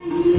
Yeah.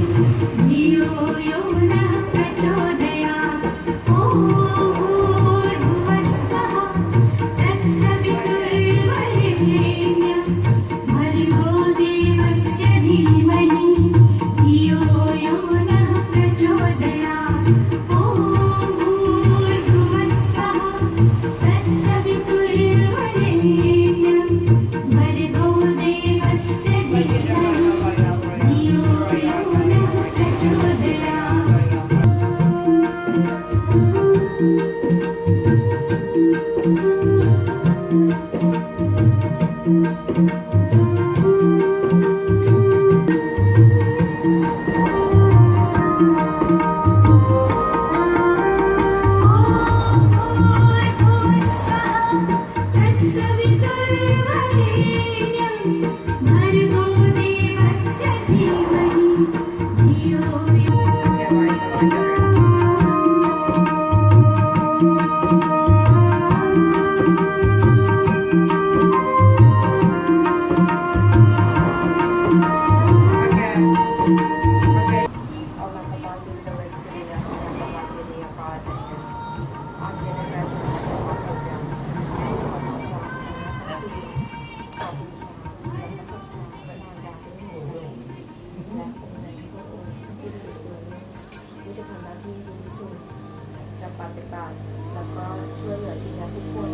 ปฏิบัติ แล้วก็ช่วยเหลือชีวิตทุกคน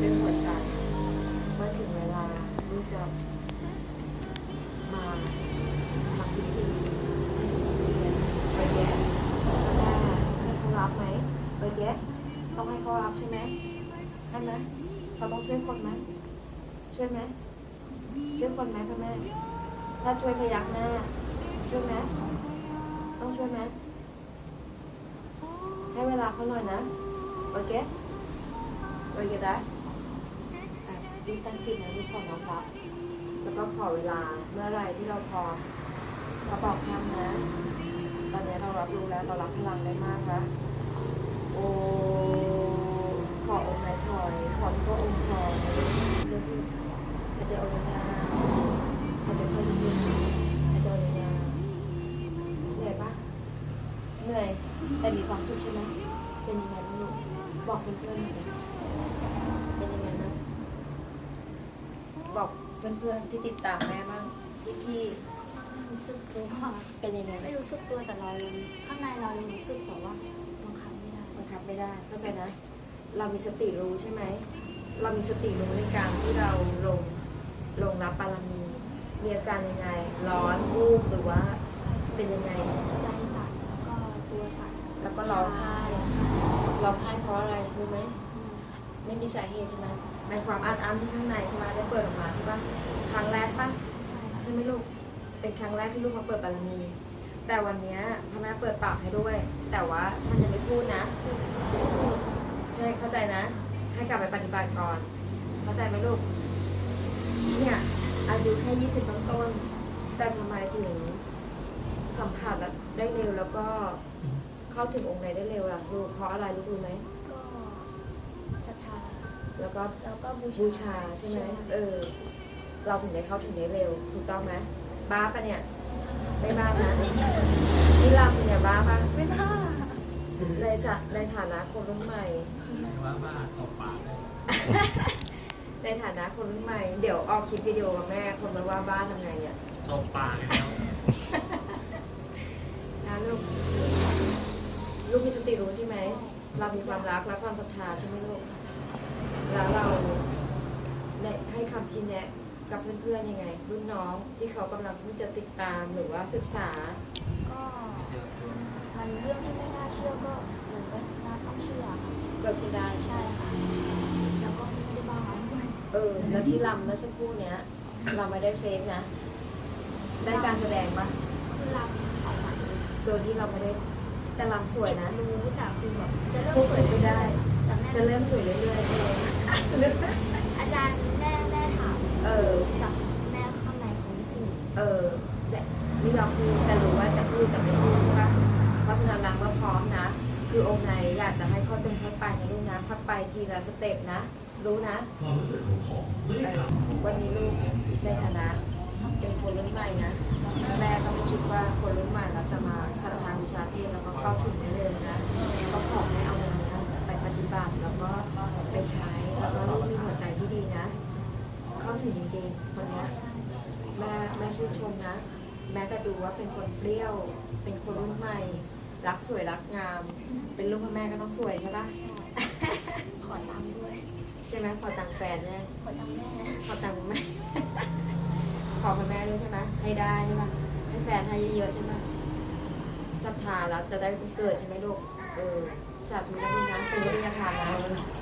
ด้วยหัวใจเมื่อถึงเวลาลูกจะมาทำพิธีให้สมเด็จไปแย่แม่ให้เขารับไหมไปแย่ต้องให้เขารับใช่ไหมใช่ไหมเขาต้องช่วยคนไหมช่วยไหมช่วยคนไหมพ่อแม่ถ้าช่วยพยักหน้าช่วยไหมต้องช่วยไหม ให้เวลาเขาหน่อยนะ โอเค โอเคได้อะลูตั้งจิตนะลูกขอน้อมรับแล้วก็ขอเวลาเมื่อไรที่เราพร้อมเราบอกท่านนะ ตอนนี้เรารับรู้แล้วเรารับพลังได้มากแล้วโอ้ขอองค์ไหนถอย ขอทุกพระองค์ถอยเรื่องที่พระเจ้าองค์ยาพระเจ้าพระยุทธพระเจ้าองค์ยาเหนื่อยปะเหนื่อย แต่มีความ สุขใช่ไหมเป็นยังไงบ้างลูกบอกเพื่อนๆหน่อยเป็นยังไงบ้างบอกเพื่อนๆที่ติดตามแม่บ้างพี่รู้สึกตัวๆเป็นยังไงไม่รู้สึกตัวแต่เรายังข้างในเรายังรู้สึกแต่ว่าบังคับไม่ได้บังคับไม่ได้เข้าใจนะ เรามีสติรู้ใช่ไหม เรามีสติรู้ในการที่เราลงลงรับบารมีมีอาการยังไง ร้อนวูบหรือว่าเป็นยังไง ใจสั่นแล้วก็ตัวสั่น แล้วก็ร้องไห้ร้องไห้เพราะอะไรรู้ไหมไม่มีสาเหตุใช่ไหมในความอัดอั้นที่ข้างในใช่ไหมได้เปิดออกมาใช่ปะครั้งแรกปะใช่ไหมลูกเป็นครั้งแรกที่ลูกมาเปิดบารมี แต่วันนี้พระแม่เปิดปากให้ด้วย แต่ว่าท่านยังไม่พูดนะใช่เข้าใจนะ ให้กลับไปปฏิบัติก่อน เข้าใจไหมลูกเนี่ยอายุแค่ยี่สิบต้นแต่ทำไมถึงสัมผัสแล้วได้เร็วแล้วก็ เข้าถึงองค์ไหนได้เร็วล่ะลูกเพราะอะไรลูกรู้ไหมก็ศรัทธาแล้วก็แล้วก็บูบูชาใช่ไหมเออ เราถึงได้เข้าถึงได้เร็ว ถูกต้องไหมบ้าปะเนี่ย ไม่บ้านะที่รำเนี่ยบ้าปะไม่บ้าในสะในฐานะคนรุ่นใหม่ ว่าบ้าตบปากเลยในฐานะคนรุ่นใหม่ เดี๋ยวออกคลิปวิดีโอกับแม่ คนมาว่าบ้านทำไงเนี่ยตบปากเลยแล้วนะลูกลูก มีสติรู้ใช่ไหม เรามีความรักและความศรัทธาใช่ไหมลูก แล้วเราได้ให้คำชี้แนะกับเพื่อนๆยังไงรุ่นน้องที่เขากำลังเพิ่งจะติดตามหรือว่าศึกษา ก็มันเรื่องที่ไม่น่าเชื่อก็หนูก็น่าต้องเชื่อค่ะเกิดขึ้นได้ ใช่ใช่ค่ะแล้วก็ไม่ได้บ้าด้วยเออ แล้วที่รำเมื่อสักครู่เนี้ยเราไม่ได้เฟกนะ ได้การแสดงปะคือรำออกมาโดยที่เราไม่ได้ แต่รำสวยนะรู้แต่คือแบบจะเริ่มพูดสสววยยไม่ได้แต่แม่จะเริ่มสวยเรื่อยๆเองอาจารย์แม่แม่ถามเออแต่แม่ข้างในเขาไม่พูดเออแต่ไม่ยอมพูดแต่รู้ว่าจะพูดแต่ไม่พูดใช่ปะเพราะฉะนั้นรังว่าพร้อมนะ คือองค์ไหนอยากจะให้ค่อยเป็นค่อยไปนะลูกนะค่อยไปทีละสเต็ปนะ รู้นะความรู้สึกของของไม่ได้เออทำวันนี้ลูกในฐานะเป็นคนรุ่นใหม่นะแม่ก็ไม่ คิดว่าคนคนรุ่นใหม่แล้วจะมาศรัทธาบูชาเทพแล้วก็เข้าถึงได้เลยนะก็ขอให้เอาเงินเนี้ไปปฏิบัติแล้วก็ไปใช้แล้วก็ลูกมีหัวใจที่ดีนะ เข้าถึงจริงๆคนเนี้ยแม่แม่ชื่นชมนะ แม้แต่ดูว่าเป็นคนเปรี้ยว เป็นคนรุ่นใหม่ รักสวยรักงาม เป็นลูกพ่อแม่ก็ต้องสวยใช่ปะใช่ขอตังค์ด้วย ใช่ไหมพอตังค์แฟนเนี่ยขอตังค์แม่ขอตังค์แม่ขอคุณแม่ด้วยใช่ไหมให้ได้ใช่ปะ ให้แฟนให้เยอะๆใช่ไหมศรัทธาแล้วจะได้เกิดใช่ไหมลูก เออสาธุนะลูกนะเป็นวิทยาทานนะ